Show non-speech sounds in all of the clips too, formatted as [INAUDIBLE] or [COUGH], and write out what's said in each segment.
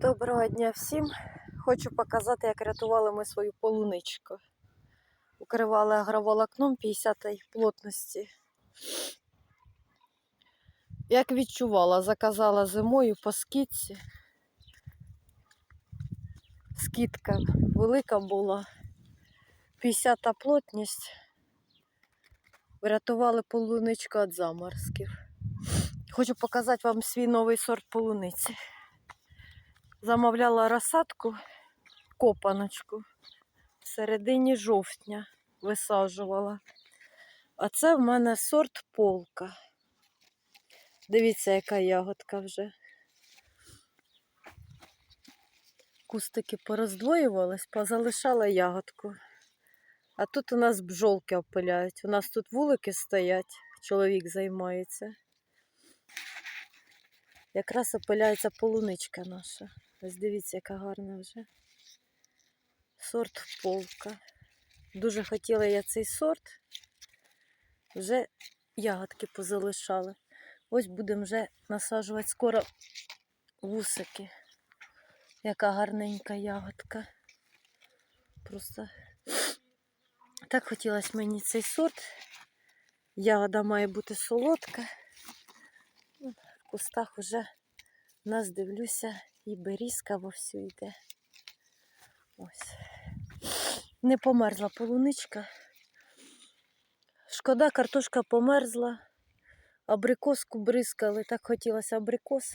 Доброго дня всім. Хочу показати, як рятували ми свою полуничку. Укривали агроволокном 50-ї плотності. Як відчувала, заказала зимою по скидці. Скидка велика була. 50 плотність. Врятували полуничку від заморозків. Хочу показати вам свій новий сорт полуниці. Замовляла розсадку, копаночку. В середині жовтня висаджувала. А це в мене сорт полка. Дивіться, яка ягодка вже. Кустики пороздвоювались, позалишала ягодку. А тут у нас бджолки опиляють. У нас тут вулики стоять, чоловік займається. Якраз опиляється полуничка наша. Ось дивіться, яка гарна вже. Сорт полка. Дуже хотіла я цей сорт. Вже ягодки позалишали. Ось будемо вже насаджувати скоро вусики. Яка гарненька ягодка. Просто так хотілося мені цей сорт. Ягода має бути солодка. В кустах вже нас дивлюся і берізка вовсю йде. Ось. Не померзла полуничка. Шкода, картошка померзла. Абрикоску бризкали, так хотілося абрикос.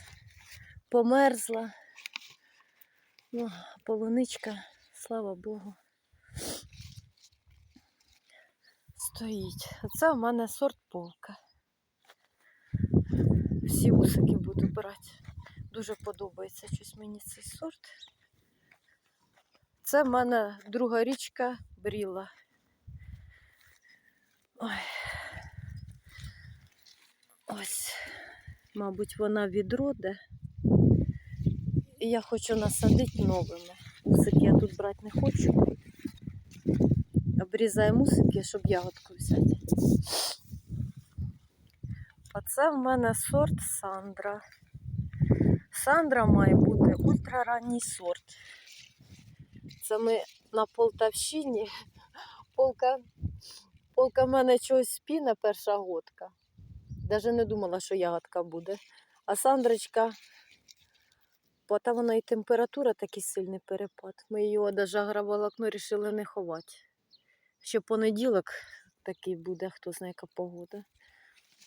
Померзла. Ну, полуничка, слава Богу. Стоїть. Оце в мене сорт полка. Всі усики буду брати. Дуже подобається щось мені цей сорт. Це в мене друга річка бріла. Ой. Ось, мабуть, вона відроде. І я хочу насадити новими. Усики я тут брати не хочу. Обрізаю мусики, щоб ягодку взяти. А це в мене сорт Сандра. Сандра має бути ультраранній сорт. Це ми на Полтавщині. Полка, полка в мене чогось спіне перша годка. Даже не думала, що ягодка буде. А Сандрочка, бо там вона і температура такий сильний перепад. Ми його навіть агроволокно вирішили не ховати. Ще понеділок такий буде, хто знає, яка погода.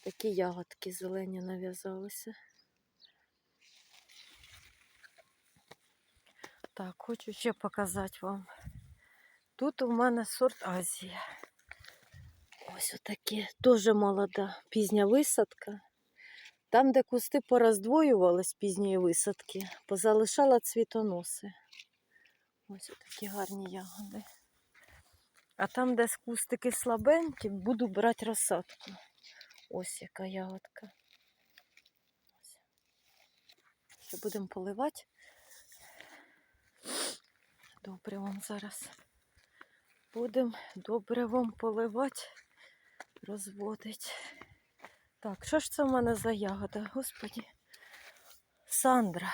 Такі ягодки зелені нав'язалися. Так, хочу ще показати вам. Тут у мене сорт Азія. Ось отакі, теж молода, пізня висадка. Там, де кусти пороздвоювались пізньої висадки, позалишала цвітоноси. Ось такі гарні ягоди. А там, де кустики слабенькі, буду брати розсадку. Ось яка ягодка. Ще будемо поливати. Добре вам зараз. Будемо добре вам поливати, розводити. Так, що ж це в мене за ягода, господі? Сандра.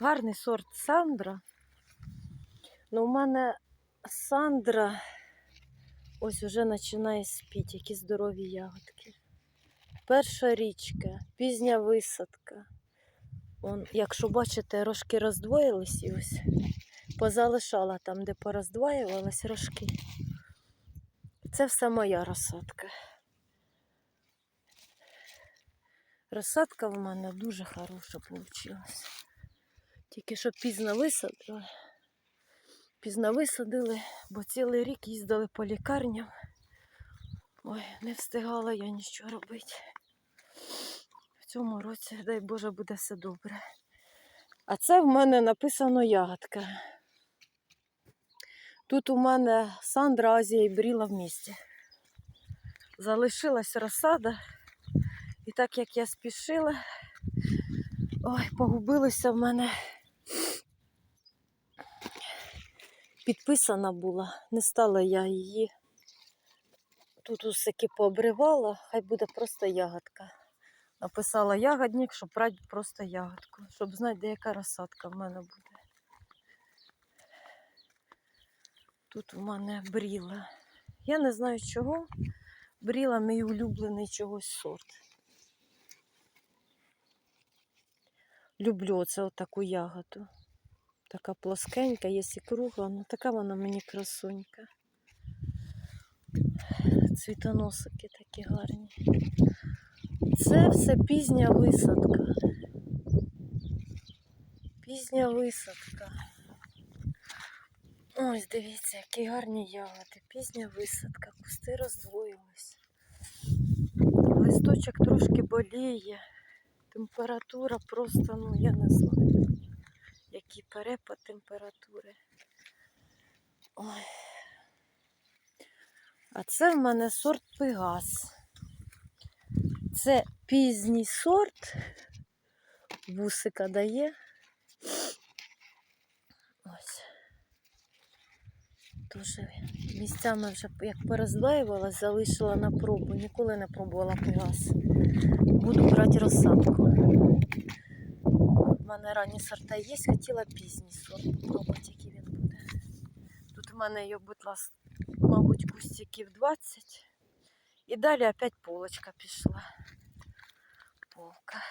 Гарний сорт Сандра. Ну, у мене Сандра ось уже починає спіти, які здорові ягодки. Перша річка, пізня висадка. Он, якщо бачите, рожки роздвоїлись і ось позалишала там, де пороздвоювались рожки. Це все моя розсадка. Розсадка в мене дуже хороша вийшла. Тільки що пізно висадили. Пізно висадили, бо цілий рік їздили по лікарням. Ой, не встигала я нічого робити. Цьому році, дай Боже, буде все добре. А це в мене написано ягодка. Тут у мене Сандра, Азія і Бріла в місті. Залишилась розсада. І так як я спішила, ой, погубилася в мене. Підписана була, не стала я її. Тут усики пообривала, хай буде просто ягодка. Написала ягодник, щоб брати просто ягодку, щоб знати, де яка розсадка в мене буде. Тут у мене бріла. Я не знаю чого. Бріла мій улюблений чогось сорт. Люблю оце отаку ягоду. Така плоскенька, є і кругла, ну така вона мені красунька. Цвітоносики такі гарні. Це все пізня висадка. Пізня висадка. Ось дивіться, які гарні ягоди. Пізня висадка, кусти роздвоїлись. Листочок трошки боліє. Температура просто, ну я не знаю, який перепад температури. Ой. А це в мене сорт Пегас. Це пізній сорт. Вусика дає. Ось. Дуже місцями вже як пороздваювалась, залишила на пробу. Ніколи не пробувала Пегас. Буду брати розсадку. У мене ранні сорта є, хотіла пізній сорт попробувати, який він буде. Тут у мене його, будь ласка, мабуть, кустиків 20. І далі опять полочка пішла. Полка.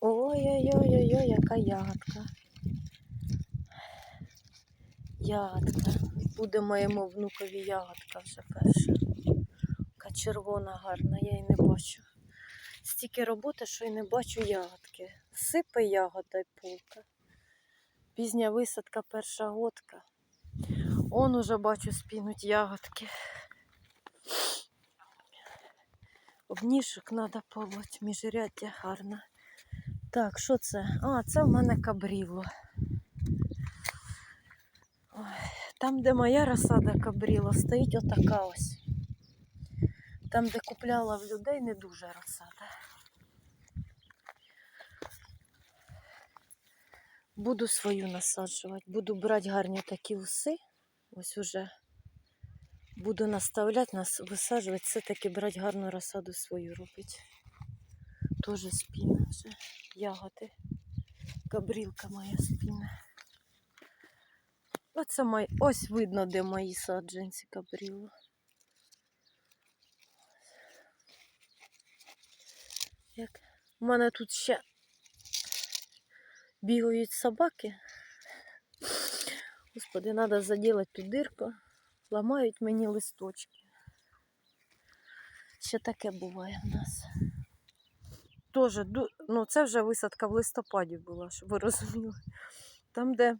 Ой-ой-ой-ой, яка ягодка. Ягодка. Буде моєму внукові ягодка вже перша. Така червона гарна, я її не бачу. Стільки роботи, що й не бачу ягодки. Сипе ягода й полка. Пізня висадка, перша годка. Он уже бачу спінуть ягодки. Обніжок треба полоть, міжряддя гарне. Так, що це? А, це в мене кабріло. Там, де моя розсада кабріло, стоїть отака ось. Там, де купляла в людей, не дуже розсада. Буду свою насаджувати. Буду брати гарні такі уси. Ось уже буду наставляти, нас висаджувати, все-таки брати гарну розсаду свою робити. Тоже спіна вже ягоди. Габрілка моя спіна. Оце мої, ось видно, де мої саджанці кабрілу. Як у мене тут ще бігають собаки. Господи, треба заділити ту дирку. Ламають мені листочки. Ще таке буває в нас. Тоже, ну це вже висадка в листопаді була, щоб ви розуміли. Там, де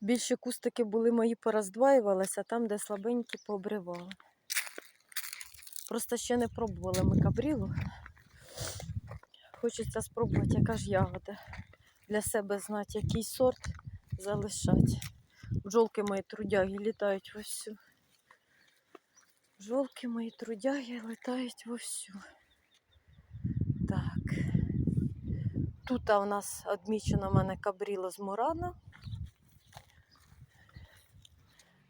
більше кустики були мої пороздваювалися, а там, де слабенькі пообривали. Просто ще не пробували ми кабрілу. Хочеться спробувати, яка ж ягода. Для себе знати, який сорт залишати. Бджолки мої трудяги літають вовсю. Бджолки мої трудяги літають вовсю. Так. Тут у нас відмічено в мене кабріло з Мурана.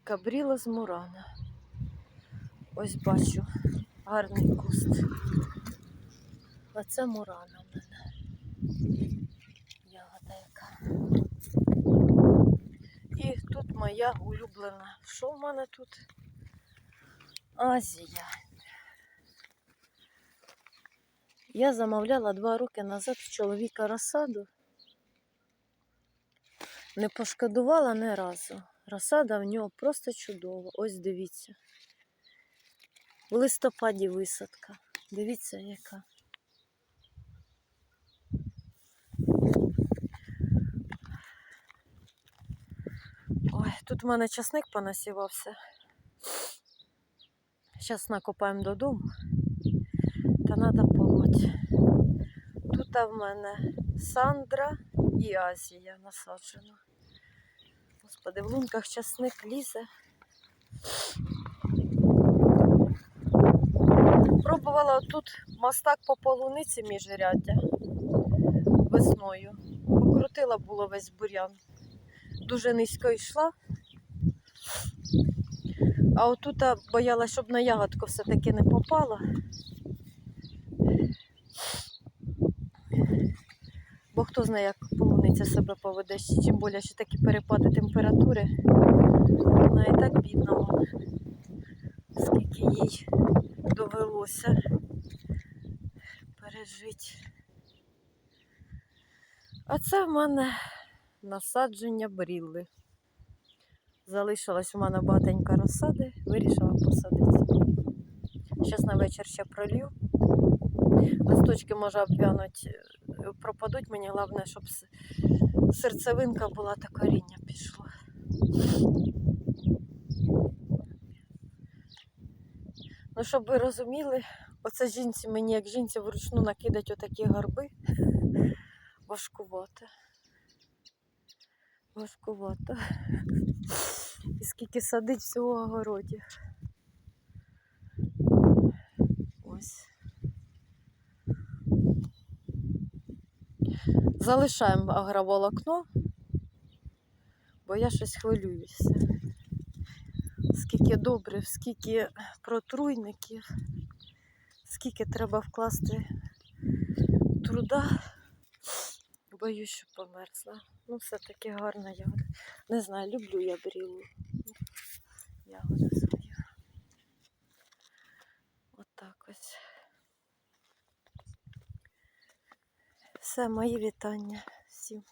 Кабріло з Мурана. Ось бачу гарний куст. Оце Мурана в мене. Ягода яка. І тут моя улюблена. Що в мене тут? Азія. Я замовляла два роки назад в чоловіка розсаду. Не пошкодувала ні разу. Розсада в нього просто чудова. Ось дивіться. В листопаді висадка. Дивіться, яка. Тут в мене часник понасівався. Зараз накопаємо додому. Та треба полоть. Тут в мене Сандра і Азія насаджена. Господи, в лунках часник лізе. Пробувала тут мастак по полуниці міжряддя весною. Покрутила було весь бур'ян дуже низько йшла. А отут боялась, щоб на ягодку все-таки не попала. Бо хто знає, як полуниця себе поведе, чим більше що такі перепади температури. Вона і так бідна, вон. скільки їй довелося пережити. А це в мене насадження брілли. Залишилась у мене багатенька розсади, вирішила посадити. Зараз на вечір ще пролью. Листочки може обвянуть, е, пропадуть мені, головне, щоб серцевинка була та коріння пішло. Ну, щоб ви розуміли, оце жінці мені, як жінці, вручну накидать отакі горби. [LAUGHS] Важкувато. Важкувато. [LAUGHS] І скільки садить всього огородів. Ось. Залишаємо агроволокно, бо я щось хвилююся. Скільки добрив, скільки протруйників, скільки треба вкласти труда. Боюсь, що померзла. Ну, все-таки гарна ягода. Не знаю, люблю я брілу. Ягоду свою. Отак ось. Все, мої вітання всім.